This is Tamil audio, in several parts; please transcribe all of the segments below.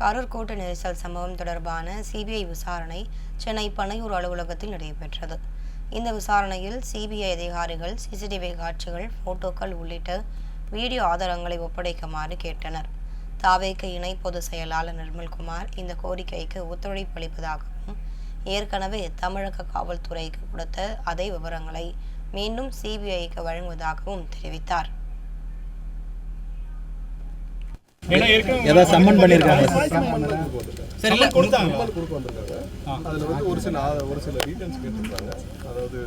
கரூர் கூட்ட நெரிசல் சம்பவம் தொடர்பான சிபிஐ விசாரணை சென்னை பனையூர் அலுவலகத்தில் நடைபெற்றது. இந்த விசாரணையில் சிபிஐ அதிகாரிகள் சிசிடிவி காட்சிகள் போட்டோக்கள் உள்ளிட்ட வீடியோ ஆதாரங்களை ஒப்படைக்குமாறு கேட்டனர். தாவேக்கு இணை பொதுச் செயலாளர் நிர்மல்குமார் இந்த கோரிக்கைக்கு ஒத்துழைப்பு அளிப்பதாகவும் ஏற்கனவே தமிழக காவல்துறைக்கு கொடுத்த அதே விவரங்களை மீண்டும் சிபிஐக்கு வழங்குவதாகவும் தெரிவித்தார் ஏன்னா ஏற்கனவே ஏதாவது சம்மன் பண்ணியிருக்காங்க. சரி இல்ல கொடுத்தாங்க. சம்பளம் கொடுக்க வந்திருக்காங்க. அதில் வந்து ஒரு சில ஒரு சில டீட்டெயில்ஸ் கேட்டிருக்காங்க. அதாவது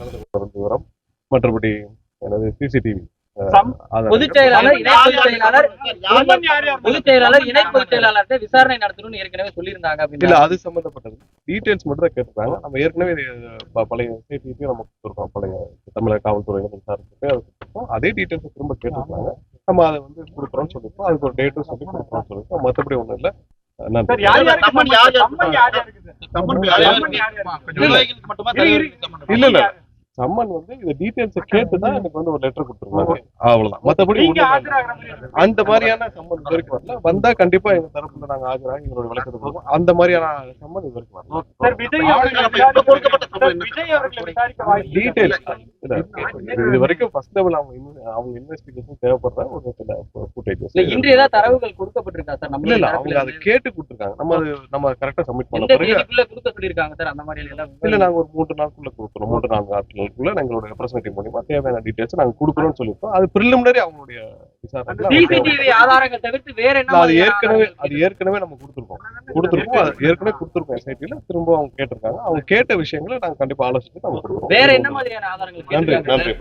கலந்து விவரம் மற்றபடி எனது சிசிடிவி பொதுச் செயலாளர் இணை பொதுச் செயலாளர் சம்மன் யார் யார் பொதுச் செயலாளர் இணை பொதுச் செயலாளர்கிட்ட விசாரணை நடத்தணும்னு ஏற்கனவே சொல்லியிருந்தாங்க இல்ல அப்படின்னு அது சம்பந்தப்பட்டது. டீட்டெயில்ஸ் மட்டும் தான் கேட்டிருக்காங்க நம்ம ஏற்கனவே பழைய சேஃப்டியும் நம்ம கொடுத்துருக்கோம். பழைய தமிழக காவல்துறை விசாரிச்சுட்டு அது கொடுத்துருக்கோம் அதே டீட்டெயில்ஸ் திரும்ப கேட்டிருக்காங்க நம்ம அதை வந்து கொடுக்குறோம்னு சொல்லியிருக்கோம் அதுக்கு ஒரு டேட்டும் சொல்லி கொடுக்குறோம்னு சொல்லியிருக்கோம் மற்றபடி ஒன்றும் இல்லை. சார் நன்றி யார் யாருக்கு சம்மன் யார் யார் சம்மன் யார் யாருக்கு சார் சம்மன் யார் யார் சம்மன் யார் யாருக்கு இல்ல. இல்ல. சம்மன் வந்து இந்த டீடைல்ஸ் கேட்டு தான் எனக்கு வந்து ஒரு லெட்டர் கொடுத்துருக்காங்க அவ்வளவுதான். மத்தபடி ஒண்ணும். அந்த மாதிரியான சம்மன் இது வரைக்கும் வரல. வந்தா கண்டிப்பா எங்க தரப்புல நாங்க ஆஜராகி எங்களோட விளக்கத்தை கொடுப்போம். அந்த மாதிரியான சம்மன் இது வரைக்கும் வரல. சார் இது வரைக்கும் ஃபர்ஸ்ட் லெவல் அவங்க அவங்க இன்வெஸ்டிகேஷன் தேவைப்படுற ஒரு சில ஃபுட்டேஜஸ் இல்ல இன்று ஏதாவது தரவுகள் கொடுக்கப்பட்டிருக்கா சார்? நம்ம இல்ல அவங்க அதை கேட்டு கொடுத்துருக்காங்க. நம்ம அது நம்ம கரெக்டா சப்மிட் பண்ண பிறகு கொடுக்க சொல்லியிருக்காங்க சார் அந்த மாதிரி எல்லாம் இல்ல நாங்க ஒரு மூன்று நாளுக்குள்ள கொடுக்குறோம் மூன்று நான்கு நாட்களுக்குள்ள எங்களோட ரெப்ரஸன்டேட்டிவ் மூலியமா தேவையான டீடைல்ஸ் நாங்க கொடுக்குறோம்னு சொல்லியிருக்கோம். அது பிரிலிமினரி அவங்களுடைய சிசிடிவி ஆதாரங்கள் தவிர்த்து வேற என்ன இல்ல, அது ஏற்கனவே அது ஏற்கனவே நம்ம கொடுத்துருக்கோம். கொடுத்துருக்கோம். அது ஏற்கனவே கொடுத்துருக்கோம். எஸ்ஐடில திரும்ப அவங்க கேட்டிருக்காங்க. அவங்க கேட்ட விஷயங்களை நாங்க கண்டிப்பா ஆலோசிச்சு நம்ம வேற என்ன மாதிரியான ஆதாரங்கள் நன்றி? நன்றி